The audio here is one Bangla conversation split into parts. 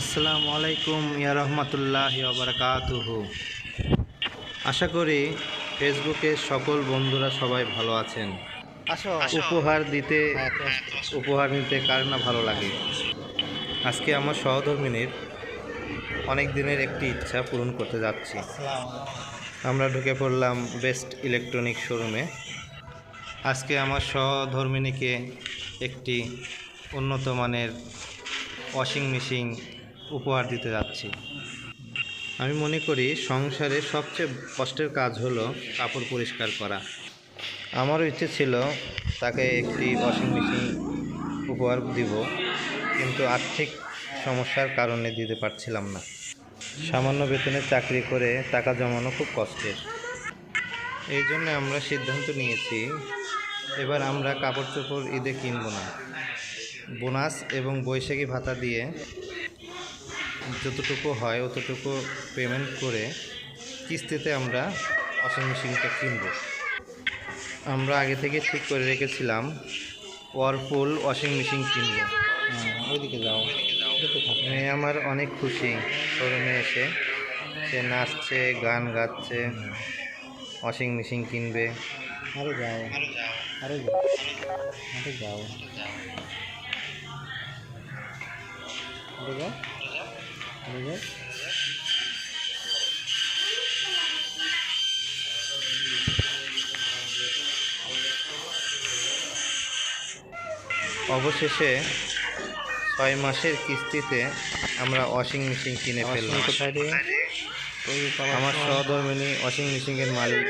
আসসালামু আলাইকুম ইয়া রহমতুল্লাহ বারকাতুহু। আশা করি ফেসবুকে সকল বন্ধুরা সবাই ভালো আছেন। আসো। উপহার দিতে উপহার নিতে কার না ভালো লাগে? আজকে আমার সহধর্মিনীর অনেক দিনের একটি ইচ্ছা পূরণ করতে যাচ্ছি। আমরা ঢুকে পড়লাম বেস্ট ইলেকট্রনিক শোরুমে। আজকে আমার সহধর্মিনীকে একটি উন্নত মানের ওয়াশিং মেশিন উপহার দিতে যাচ্ছি। আমি মনে করি সংসারে সবচেয়ে কষ্টের কাজ হলো কাপড় পরিষ্কার করা। আমারও ইচ্ছে ছিল তাকে একটি ওয়াশিং মেশিন উপহার দিব, কিন্তু আর্থিক সমস্যার কারণে দিতে পারছিলাম না। সামান্য বেতনে চাকরি করে টাকা জমানো খুব কষ্টের। এই জন্য আমরা সিদ্ধান্ত নিয়েছি, এবার আমরা কাপড় চোপড় ঈদে কিনবো না। বোনাস এবং বৈশাখী ভাতা দিয়ে যতটুকু হয় অতটুকু পেমেন্ট করে কিস্তিতে আমরা ওয়াশিং মেশিনটা কিনব। আমরা আগে থেকে ঠিক করে রেখেছিলাম ওয়ারপুল ওয়াশিং মেশিন কিনব। ওইদিকে যাও। মেয়ে আমার অনেক খুশি। শোরুমে এসে সে নাচছে, গান গাচ্ছে ওয়াশিং মেশিন কিনবে। আরও যাও। আরও যাও। আরও যাও। দেখো অবশেষে ছয় মাসের কিস্তিতে আমরা ওয়াশিং মেশিন কিনে ফেললাম। আমার সহধর্মিনী ওয়াশিং মেশিনের মালিক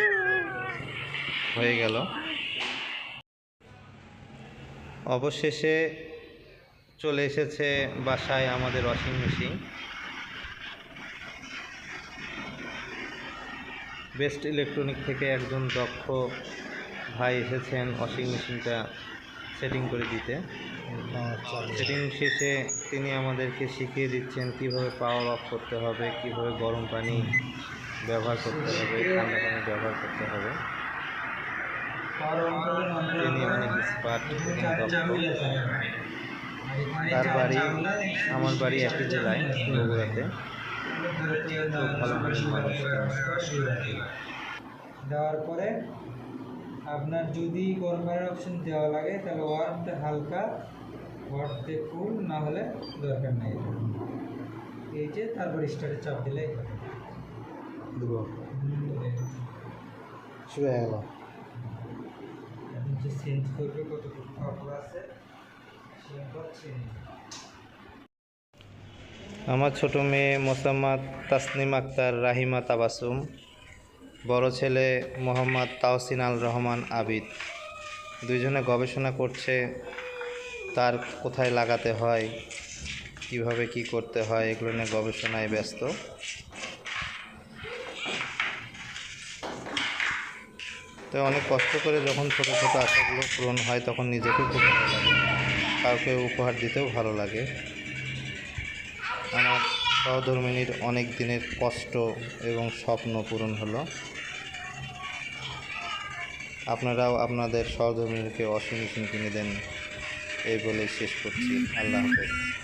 হয়ে গেল। অবশেষে চলে এসেছে বাসায় আমাদের ওয়াশিং মেশিন। বেস্ট ইলেকট্রনিক থেকে একজন দক্ষ ভাই এসেছেন ওয়াশিং মেশিনটা সেটিং করে দিতে। সেটিং শেষে তিনি আমাদেরকে শিখিয়ে দিচ্ছেন কীভাবে পাওয়ার অফ করতে হবে কীভাবে গরম পানি ব্যবহার করতে হবে ঠান্ডা পানি ব্যবহার করতে হবে। তিনি অনেক দক্ষ। তার বাড়ি আমার বাড়ি একই জেলায় বগুড়াতে। দেওয়ার পরে আপনার যদি গরমের অপশন দেওয়া লাগে তাহলে ওয়ার্ড হালকা ওয়ার্ডতে ফুল না হলে দরকার নেই। এই যে তারপর স্টার্টে চাপ হবে। দেবো। শুরু হয়ে গেল। আপনি যে চেঞ্জ করবে কতটুকু কাপড় আছে সেটা চেঞ্জ আমার ছোট মেয়ে মোসাম্মদ তাসনিম আক্তার রাহিমা তাবাসুম, বড় ছেলে মোহাম্মদ তাওসিন আল রহমান আবিদ। দুইজনে গবেষণা করছে তার কোথায় লাগাতে হয়, কীভাবে কি করতে হয়, এগুলো নিয়ে গবেষণায় ব্যস্ত। তো অনেক কষ্ট করে যখন ছোট ছোটো আশাগুলো পূরণ হয়, তখন নিজেকে খুব ভালো লাগে। কাউকে উপহার দিতেও ভালো লাগে। আমার সহধর্মিনীর অনেক দিনের কষ্ট এবং স্বপ্ন পূরণ হলো। আপনারাও আপনাদের সহধর্মিনীকে মেশিন কিনে দেন এই বলে শেষ করছি। আল্লাহ হাফেজ।